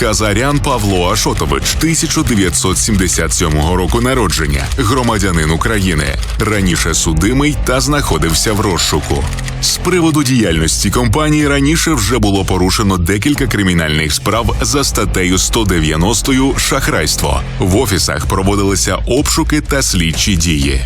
Казарян Павло Ашотович, 1977 року народження, громадянин України, раніше судимий та знаходився в розшуку. З приводу діяльності компанії раніше вже було порушено декілька кримінальних справ за статтею 190 шахрайство. В офісах проводилися обшуки та слідчі дії.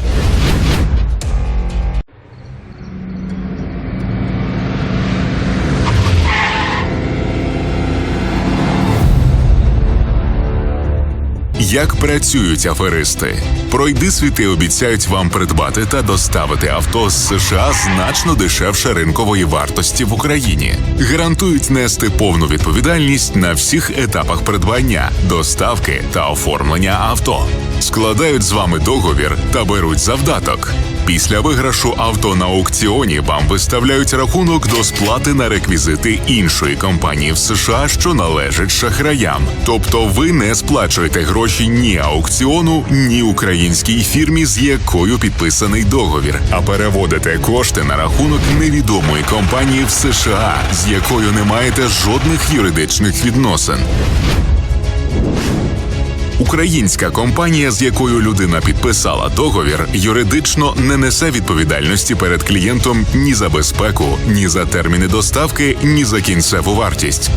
Як працюють аферисти? Пройди світи обіцяють вам придбати та доставити авто з США значно дешевше ринкової вартості в Україні. Гарантують нести повну відповідальність на всіх етапах придбання, доставки та оформлення авто. Складають з вами договір та беруть завдаток. Після виграшу авто на аукціоні вам виставляють рахунок до сплати на реквізити іншої компанії в США, що належить шахраям. Тобто ви не сплачуєте гроші ні аукціону, ні українській фірмі, з якою підписаний договір, а переводите кошти на рахунок невідомої компанії в США, з якою не маєте жодних юридичних відносин. Українська компанія, з якою людина підписала договір, юридично не несе відповідальності перед клієнтом ні за безпеку, ні за терміни доставки, ні за кінцеву вартість.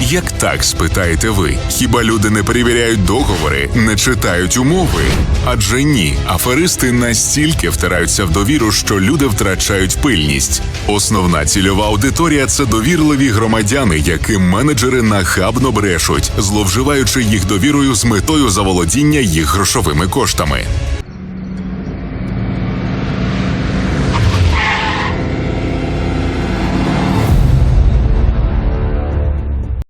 Як так спитаєте ви? Хіба люди не перевіряють договори, не читають умови? Адже ні, аферисти настільки втираються в довіру, що люди втрачають пильність. Основна цільова аудиторія це довірливі громадяни, яким менеджери нахабно брешуть, зловживаючи їх довірою з метою заволодіння їх грошовими коштами.